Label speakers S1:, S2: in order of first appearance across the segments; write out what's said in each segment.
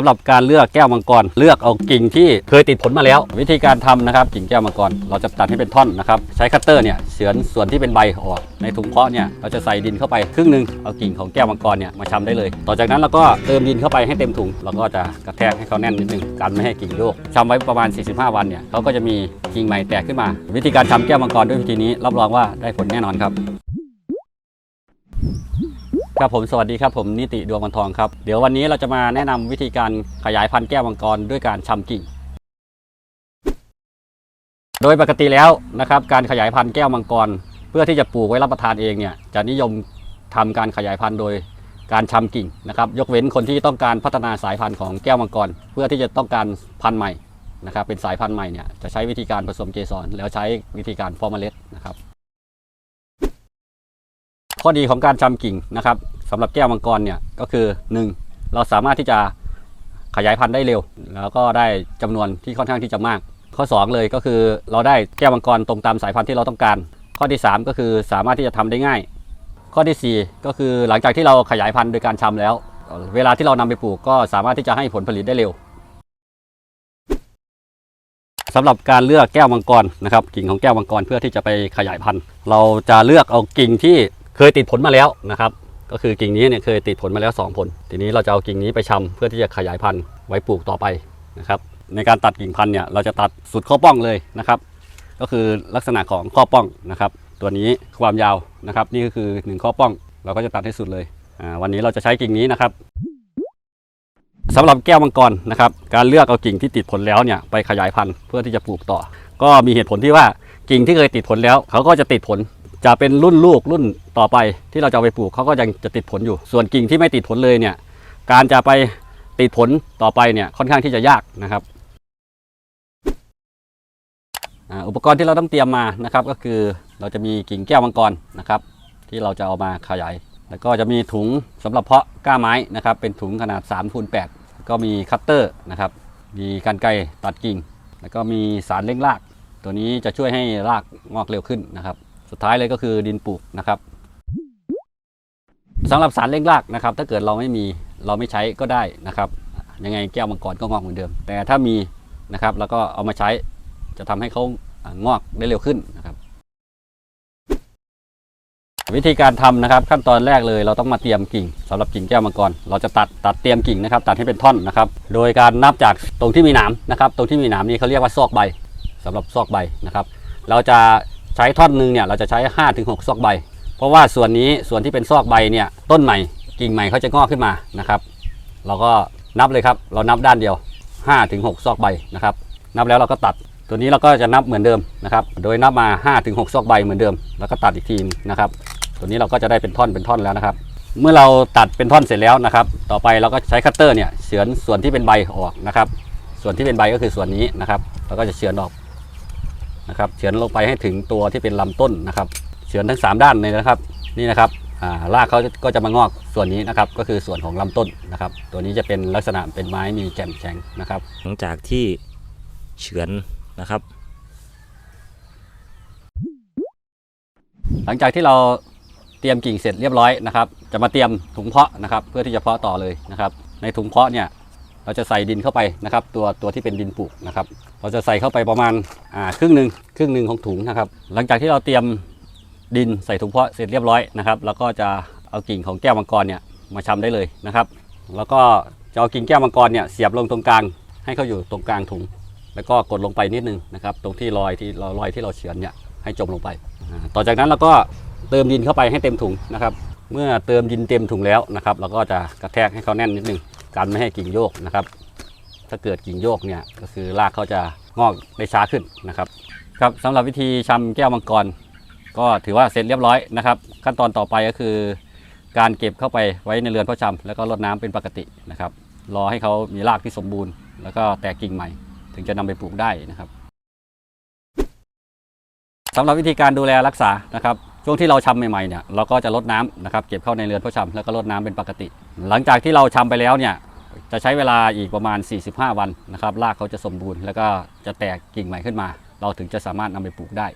S1: สำหรับการเลือกแก้วมังกร เลือกเอากิ่งที่เคยติดผลมาแล้ว วิธีการทำนะครับกิ่งแก้วมังกร เราจะตัดให้เป็นท่อนนะครับใช้คัตเตอร์เนี่ยเฉือนส่วนที่เป็นใบออก ในถุงเพาะเนี่ยเราจะใส่ดินเข้าไปครึ่งหนึ่งเอากิ่งของแก้วมังกรเนี่ยมาชำได้เลย ต่อจากนั้นเราก็เติมดินเข้าไปให้เต็มถุงเราก็จะกระแทกให้เขาแน่นนิดนึงกันไม่ให้กิ่งโยกชำไว้ประมาณ 45 วันเนี่ยเขาก็จะมีกิ่งใหม่แตกขึ้นมา วิธีการชำแก้วมังกรด้วยวิธีนี้รับรองว่าได้ผลแน่นอนครับ ครับผมสวัสดีครับผมนิติดวงวันทองครับ เดี๋ยววันนี้เราจะมาแนะนำวิธีการขยายพันธุ์แก้วมังกรด้วยการชำกิ่ง โดยปกติแล้วนะครับ การขยายพันธุ์แก้วมังกร เพื่อที่จะปลูกไว้รับประทานเองเนี่ยจะนิยมทำการขยายพันธุ์โดยการชำกิ่งนะครับยกเว้นคนที่ต้องการพัฒนาสายพันธุ์ของแก้วมังกร เพื่อที่จะต้องการพันธุ์ใหม่นะครับเป็นสายพันธุ์ใหม่เนี่ยจะใช้วิธีการผสมเกสรแล้วใช้วิธีการฟอร์มาเลตนะครับข้อดีของการชำกิ่งนะครับ สำหรับแก้วมังกรเนี่ยก็คือ 1. เราสามารถที่จะขยายพันธุ์ได้เร็ว แล้วก็ได้จำนวนที่ค่อนข้างที่จะมาก ข้อ 2 เลยก็คือเราได้แก้วมังกรตรงตามสายพันธุ์ที่เราต้องการ ข้อที่ 3 ก็คือสามารถที่จะทำได้ง่าย ข้อทีสี่ 4 ก็คือหลังจากที่เราขยายพันธุ์โดยการชำแล้ว เวลาที่เรานำไปปลูกก็สามารถที่จะให้ผลผลิตได้เร็วสำหรับการเลือกแก้วมังกรนะครับกิ่งของแก้วมังกรเพื่อที่จะไปขยายพันธุ์ เราจะเลือกเอากิ่งที่เคยติดผลมาแล้วนะครับ ก็คือกิ่งนี้เนี่ยเคยติดผลมาแล้ว 2 ผล ทีนี้เราจะเอากิ่งนี้ไปชำเพื่อที่จะขยายพันธุ์ไว้ปลูกต่อไปนะครับในการตัดกิ่งพันธุ์เนี่ยเราจะตัดสุดข้อป้องเลยนะครับ ก็คือลักษณะของข้อป้องนะครับ ตัวนี้ความยาวนะครับ นี่ก็คือ 1 ข้อป้อง เราก็จะตัดให้สุดเลยวันนี้เราจะใช้กิ่งนี้นะครับสำหรับแก้วมังกรนะครับ การเลือกเอากิ่งที่ติดผลแล้วเนี่ยไปขยายพันธุ์เพื่อที่จะปลูกต่อ ก็มีเหตุผลที่ว่ากิ่งที่เคยติดผลแล้ว เขาก็จะติดผลจะเป็นรุ่นลูกรุ่น ต่อไปที่เราจะไปปลูกเขาก็ยังจะติดผลอยู่ ส่วนกิ่งที่ไม่ติดผลเลยเนี่ยการจะไปติดผลต่อไปเนี่ยค่อนข้างที่จะยากนะครับอุปกรณ์ที่เราต้องเตรียมมานะครับ ก็คือเราจะมีกิ่งแก้วมังกรนะครับ ที่เราจะเอามาขยาย แล้วก็จะมีถุงสำหรับเพาะก้าไม้นะครับ เป็นถุงขนาด3คูณ8ก็มีคัตเตอร์นะครับ มีกรรไกรตัดกิ่ง แล้วก็มีสารเร่งราก ตัวนี้จะช่วยให้รากงอกเร็วขึ้นนะครับ สุดท้ายเลยก็คือดินปลูกนะครับ สำหรับสารเร่งรากนะครับ ถ้าเกิดเราไม่มีเราไม่ใช้ก็ได้นะครับ ยังไงแก้วมังกรก็งอกเหมือนเดิม แต่ถ้ามีนะครับแล้วก็เอามาใช้จะทำให้เขางอกได้เร็วขึ้นนะครับ วิธีการทำนะครับ ขั้นตอนแรกเลยเราต้องมาเตรียมกิ่งสำหรับกิ่งแก้วมังกรเราจะตัดตัดเตรียมกิ่งนะครับ ตัดให้เป็นท่อนนะครับ โดยการนับจากตรงที่มีหนามนะครับ ตรงที่มีหนามนี้เขาเรียกว่าซอกใบสำหรับซอกใบนะครับ เราจะใช้ท่อนหนึ่งเนี่ยเราจะใช้5้าถึงหซอกใบ เพราะว่าส่วนนี้ส่วนที่เป็นซอกใบเนี่ยต้นใหม่กิ่งใหม่เขาจะงอกขึ้นมานะครับ เราก็นับเลยครับ เรานับด้านเดียว5ถึง6ซอกใบนะครับ นับแล้วเราก็ตัด ตัวนี้เราก็จะนับเหมือนเดิมนะครับ โดยนับมา5ถึง6ซอกใบเหมือนเดิม แล้วก็ตัดอีกทีนะครับ ตัวนี้เราก็จะได้เป็นท่อนเป็นท่อนแล้วนะครับ เมื่อเราตัดเป็นท่อนเสร็จแล้วนะครับ ต่อไปเราก็ใช้คัตเตอร์เนี่ยเฉือนส่วนที่เป็นใบออกนะครับ ส่วนที่เป็นใบก็คือส่วนนี้นะครับ เราก็จะเฉือนออกนะครับ เฉือนลงไปให้ถึงตัวที่เป็นลำต้นนะครับ เฉือนทั้ง 3 ด้านเลยนะครับนี่นะครับอ่ารากเขาก็จะมางอกส่วนนี้นะครับก็คือส่วนของลำต้นนะครับ ตัวนี้จะเป็นลักษณะเป็นไม้มีแก่นแข็งนะครับ
S2: หลังจากที่เฉือนนะครับ
S1: หลังจากที่เราเตรียมกิ่งเสร็จเรียบร้อยนะครับ จะมาเตรียมถุงเพาะนะครับ เพื่อที่จะเพาะต่อเลยนะครับ ในถุงเพาะเนี่ยเราจะใส่ดินเข้าไปนะครับ ตัวตัวที่เป็นดินปลูกนะครับ เราจะใส่เข้าไปประมาณอ่าครึ่งหนึ่งครึ่งหนึ่งของถุงนะครับ หลังจากที่เราเตรียม ดินใส่ถุงเพาะเสร็จเรียบร้อยนะครับ แล้วก็จะเอากิ่งของแก้วมังกรเนี่ยมาชำได้เลยนะครับ แล้วก็จะเอากิ่งแก้วมังกรเนี่ยเสียบลงตรงกลาง ให้เขาอยู่ตรงกลางถุง แล้วก็กดลงไปนิดนึงนะครับ ตรงที่รอยที่เรารอยที่เราเฉือนเนี่ยให้จมลงไป ต่อจากนั้นเราก็เติมดินเข้าไปให้เต็มถุงนะครับ เมื่อเติมดินเต็มถุงแล้วนะครับ เราก็จะกระแทกให้เขาแน่นนิดนึงกันไม่ให้กิ่งโยกนะครับ ถ้าเกิดกิ่งโยกเนี่ยก็คือรากเขาจะงอกได้ช้าขึ้นนะครับ ครับสำหรับวิธีชำแก้วมังกร ก็ถือว่าเสร็จเรียบร้อยนะครับ ขั้นตอนต่อไปก็คือ การเก็บเข้าไปไว้ในเรือนพาะชำแล้วก็รดน้ำเป็นปกตินะครับ รอให้เขามีรากที่สมบูรณ์ แล้วก็แตกกิ่งใหม่ ถึงจะนำไปปลูกได้นะครับสำหรับวิธีการดูแลรักษานะครับช่วงที่เราชำใหม่ๆเนี่ยเราก็จะลดน้ำนะครับเก็บเข้าในเรือนพาะชำแล้วก็ลดน้ำเป็นปกติ หลังจากที่เราชำไปแล้วเนี่ยจะใช้เวลาอีกประมาณ 45 วันนะครับรากเขาจะสมบูรณ์ แล้วก็จะแตกกิ่งใหม่ขึ้นมา เราถึงจะสามารถนำไปปลูกได้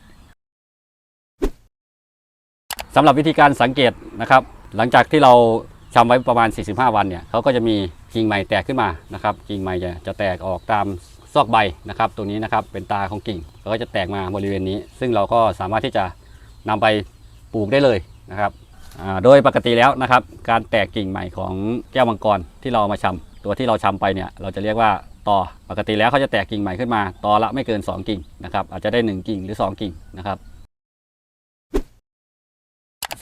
S1: สำหรับวิธีการสังเกตนะครับ หลังจากที่เราชำไว้ประมาณ 45 วันเนี่ยเขาก็จะมีกิ่งใหม่แตกขึ้นมานะครับกิ่งใหม่จะจะแตกออกตามซอกใบนะครับตรงนี้นะครับเป็นตาของกิ่งแล้วก็จะแตกมาบริเวณนี้ ซึ่งเราก็สามารถที่จะนำไปปลูกได้เลยนะครับโดยปกติแล้วนะครับ การแตกกิ่งใหม่ของแก้วมังกรที่เราเอามาชำตัวที่เราชำไปเนี่ยเราจะเรียกว่าต่อปกติแล้วเขาจะแตกกิ่งใหม่ขึ้นมาต่อละไม่เกิน 2 กิ่งนะครับอาจจะได้ 1 กิ่งหรือ 2 กิ่งนะครับ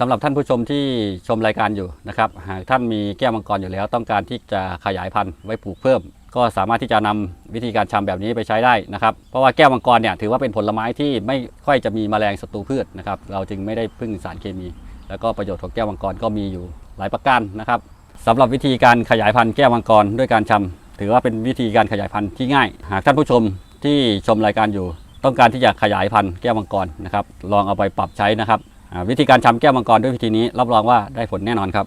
S1: สำหรับท่านผู้ชมที่ชมรายการอยู่นะครับหากท่านมีแก้วมังกรอยู่แล้ว ต้องการที่จะขยายพันธุ์ไว้ปลูกเพิ่ม ก็สามารถที่จะนำวิธีการชำแบบนี้ไปใช้ได้นะครับ เพราะว่าแก้วมังกรเนี่ยถือว่าเป็นผลไม้ที่ไม่ค่อยจะมีแมลงศัตรูพืชนะครับเราจึงไม่ได้พึ่งสารเคมี แล้วก็ประโยชน์ของแก้วมังกรก็มีอยู่หลายประการนะครับสำหรับวิธีการขยายพันธุ์แก้วมังกรด้วยการชำถือว่าเป็นวิธีการขยายพันธุ์ที่ง่าย หากท่านผู้ชมที่ชมรายการอยู่ ต้องการที่จะขยายพันธุ์แก้วมังกรนะครับลองเอาไปปรับใช้นะครับ วิธีการชำแก้วมังกรด้วยวิธีนี้รับรองว่าได้ผลแน่นอนครับ